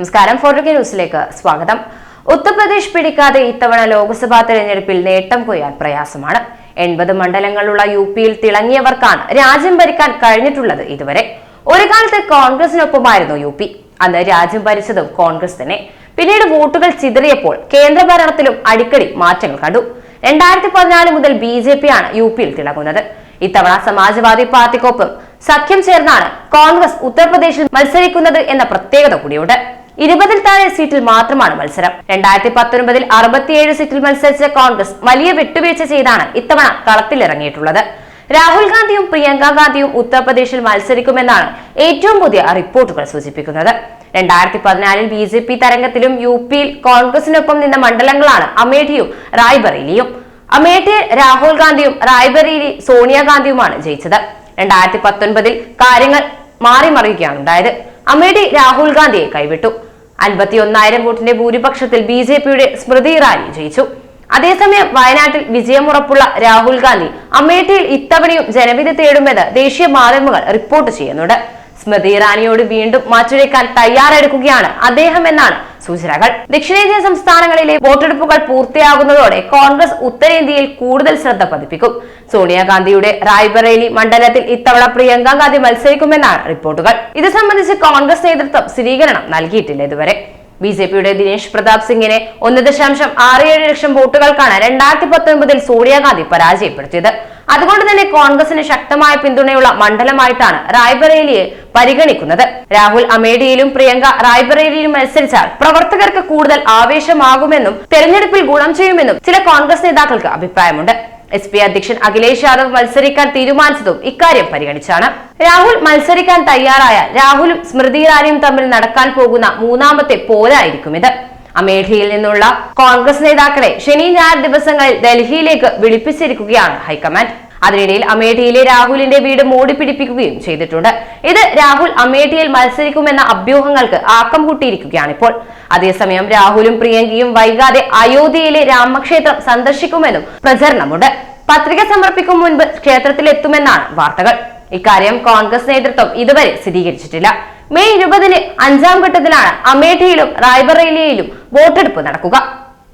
നമസ്കാരം. ഫോർട്ടുഗ ന്യൂസിലേക്ക് സ്വാഗതം. ഉത്തർപ്രദേശ് പിടിക്കാതെ ഇത്തവണ ലോക്സഭാ തെരഞ്ഞെടുപ്പിൽ നേട്ടം കൊയ്യാൻ പ്രയാസമാണ്. എൺപത് മണ്ഡലങ്ങളുള്ള യു പിയിൽ തിളങ്ങിയവർക്കാണ് രാജ്യം ഭരിക്കാൻ കഴിഞ്ഞിട്ടുള്ളത് ഇതുവരെ. ഒരു കാലത്ത് കോൺഗ്രസിനൊപ്പമായിരുന്നു യു പി അന്ന് രാജ്യം ഭരിച്ചതും കോൺഗ്രസ് തന്നെ. പിന്നീട് വോട്ടുകൾ ചിതറിയപ്പോൾ കേന്ദ്ര ഭരണത്തിലും അടിക്കടി മാറ്റങ്ങൾ കണ്ടു. രണ്ടായിരത്തി പതിനാല് മുതൽ ബി ജെ പി ആണ് യു പിയിൽ തിളങ്ങുന്നത്. ഇത്തവണ സമാജ്വാദി പാർട്ടിക്കൊപ്പം സഖ്യം ചേർന്നാണ് കോൺഗ്രസ് ഉത്തർപ്രദേശിൽ മത്സരിക്കുന്നത് എന്ന പ്രത്യേകത കൂടിയുണ്ട്. ഇരുപതിൽ താഴെ സീറ്റിൽ മാത്രമാണ് മത്സരം. രണ്ടായിരത്തി പത്തൊൻപതിൽ അറുപത്തിയേഴ് സീറ്റിൽ മത്സരിച്ച കോൺഗ്രസ് വലിയ വിട്ടുവീഴ്ച ചെയ്താണ് ഇത്തവണ കളത്തിലിറങ്ങിയിട്ടുള്ളത്. രാഹുൽ ഗാന്ധിയും പ്രിയങ്ക ഗാന്ധിയും ഉത്തർപ്രദേശിൽ മത്സരിക്കുമെന്നാണ് ഏറ്റവും പുതിയ റിപ്പോർട്ടുകൾ സൂചിപ്പിക്കുന്നത്. രണ്ടായിരത്തി പതിനാലിൽ ബി ജെ പി തരംഗത്തിലും യു പിയിൽ കോൺഗ്രസിനൊപ്പം നിന്ന മണ്ഡലങ്ങളാണ് അമേഠിയും റായ്ബറേലിയും. അമേഠിയിൽ രാഹുൽ ഗാന്ധിയും റായ്ബറേലി സോണിയാഗാന്ധിയുമാണ് ജയിച്ചത്. രണ്ടായിരത്തി പത്തൊൻപതിൽ കാര്യങ്ങൾ മാറിമറിയുകയാണ് ഉണ്ടായത്. അമേഠി രാഹുൽ ഗാന്ധിയെ കൈവിട്ടു. അൻപത്തിയൊന്നായിരം വോട്ടിന്റെ ഭൂരിപക്ഷത്തിൽ ബി ജെ പിയുടെ സ്മൃതി ഇറാനി ജയിച്ചു. അതേസമയം വയനാട്ടിൽ വിജയമുറപ്പുള്ള രാഹുൽ ഗാന്ധി അമേഠിയിൽ ഇത്തവണയും ജനവിധി തേടുമെന്ന് ദേശീയ മാധ്യമങ്ങൾ റിപ്പോർട്ട് ചെയ്യുന്നുണ്ട്. സ്മൃതി ഇറാനിയോട് വീണ്ടും മാറ്റുരയ്ക്കാൻ തയ്യാറെടുക്കുകയാണ് അദ്ദേഹം എന്നാണ് സൂചനകൾ. ദക്ഷിണേന്ത്യൻ സംസ്ഥാനങ്ങളിലെ വോട്ടെടുപ്പുകൾ പൂർത്തിയാകുന്നതോടെ കോൺഗ്രസ് ഉത്തരേന്ത്യയിൽ കൂടുതൽ ശ്രദ്ധ പതിപ്പിക്കും. സോണിയാഗാന്ധിയുടെ റായ്ബറേലി മണ്ഡലത്തിൽ ഇത്തവണ പ്രിയങ്ക ഗാന്ധി മത്സരിക്കുമെന്നാണ് റിപ്പോർട്ടുകൾ. ഇത് സംബന്ധിച്ച് കോൺഗ്രസ് നേതൃത്വം സ്ഥിരീകരണം നൽകിയിട്ടില്ല ഇതുവരെ. ബി ജെ പിയുടെ ദിനേശ് പ്രതാപ് സിംഗിനെ ഒന്ന് ദശാംശം ആറ് ഏഴ് ലക്ഷം വോട്ടുകൾക്കാണ് രണ്ടായിരത്തി പത്തൊൻപതിൽ സോണിയാഗാന്ധി പരാജയപ്പെടുത്തിയത്. അതുകൊണ്ട് തന്നെ കോൺഗ്രസിന് ശക്തമായ പിന്തുണയുള്ള മണ്ഡലമായിട്ടാണ് റായ്ബറേലിയെ പരിഗണിക്കുന്നത്. രാഹുൽ അമേഠിയിലും പ്രിയങ്ക റായ്ബറേലിയിലും മത്സരിച്ചാൽ പ്രവർത്തകർക്ക് കൂടുതൽ ആവേശമാകുമെന്നും തെരഞ്ഞെടുപ്പിൽ ഗുണം ചെയ്യുമെന്നും ചില കോൺഗ്രസ് നേതാക്കൾക്ക് അഭിപ്രായമുണ്ട്. എസ് പി അധ്യക്ഷൻ അഖിലേഷ് യാദവ് മത്സരിക്കാൻ തീരുമാനിച്ചതും ഇക്കാര്യം പരിഗണിച്ചാണ്. രാഹുൽ മത്സരിക്കാൻ തയ്യാറായാൽ രാഹുലും സ്മൃതി ഇറാനിയും തമ്മിൽ നടക്കാൻ പോകുന്ന മൂന്നാമത്തെ പോരായിരിക്കും ഇത്. അമേഠിയിൽ നിന്നുള്ള കോൺഗ്രസ് നേതാക്കളെ ശനി ഞായർ ദിവസങ്ങളിൽ ഡൽഹിയിലേക്ക് വിളിപ്പിച്ചിരിക്കുകയാണ് ഹൈക്കമാൻഡ്. അതിനിടയിൽ അമേഠിയിലെ രാഹുലിന്റെ വീട് മോടിപ്പിടിപ്പിക്കുകയും ചെയ്തിട്ടുണ്ട്. ഇത് രാഹുൽ അമേഠിയിൽ മത്സരിക്കുമെന്ന അഭ്യൂഹങ്ങൾക്ക് ആക്കം കൂട്ടിയിരിക്കുകയാണിപ്പോൾ അതേസമയം രാഹുലും പ്രിയങ്കയും വൈകാതെ അയോധ്യയിലെ രാമക്ഷേത്രം സന്ദർശിക്കുമെന്നും പ്രചരണമുണ്ട്. പത്രിക സമർപ്പിക്കും മുൻപ് ക്ഷേത്രത്തിലെത്തുമെന്നാണ് വാർത്തകൾ. ഇക്കാര്യം കോൺഗ്രസ് നേതൃത്വം ഇതുവരെ സ്ഥിരീകരിച്ചിട്ടില്ല. മെയ് ഇരുപതിന് അഞ്ചാം ഘട്ടത്തിലാണ് അമേഠിയിലും റായ്ബറേലിയയിലും വോട്ടെടുപ്പ് നടക്കുക.